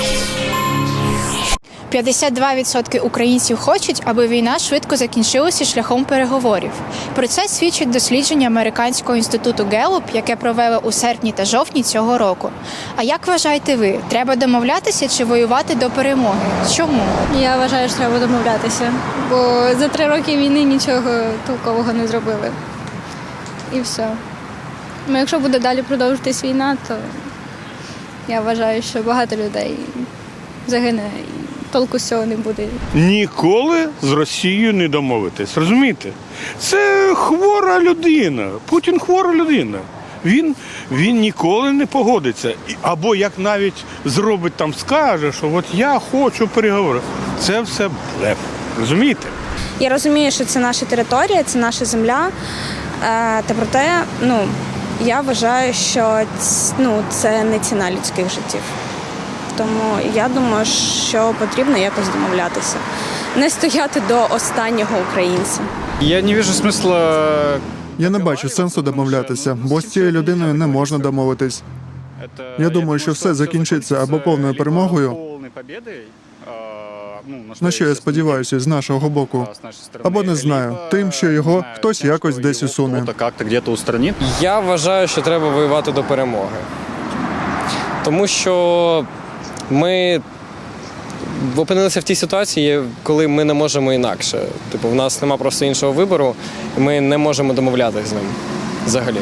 – 52% українців хочуть, аби війна швидко закінчилася шляхом переговорів. Про це свідчить дослідження американського інституту Гелуп, яке провели у серпні та жовтні цього року. А як вважаєте ви, треба домовлятися чи воювати до перемоги? Чому? Я вважаю, що треба домовлятися, бо за три роки війни нічого толкового не зробили. І все. Ну, якщо буде далі продовжуватись війна, то я вважаю, що багато людей загине і толку з цього не буде. Ніколи з Росією не домовитись. Розумієте? Це хвора людина. Путін хвора людина. Він, він ніколи не погодиться. Або як навіть зробить там, скаже, що от я хочу переговорити. Це все блеф. Розумієте? Я розумію, що це наша територія, це наша земля. Е, Та проте, ну я вважаю, що ну, це не ціна людських життів. Тому я думаю, що потрібно якось домовлятися, не стояти до останнього українця. Я не вижу смысла. Я не бачу сенсу домовлятися, бо з цією людиною не можна домовитись. Я думаю, що все закінчиться або повною перемогою, на що я сподіваюся з нашого боку, або не знаю, тим, що його хтось якось десь усуне. Я вважаю, що треба воювати до перемоги. Тому що ми опинилися в тій ситуації, коли ми не можемо інакше. Типу, в нас нема просто іншого вибору, і ми не можемо домовлятися з ним взагалі.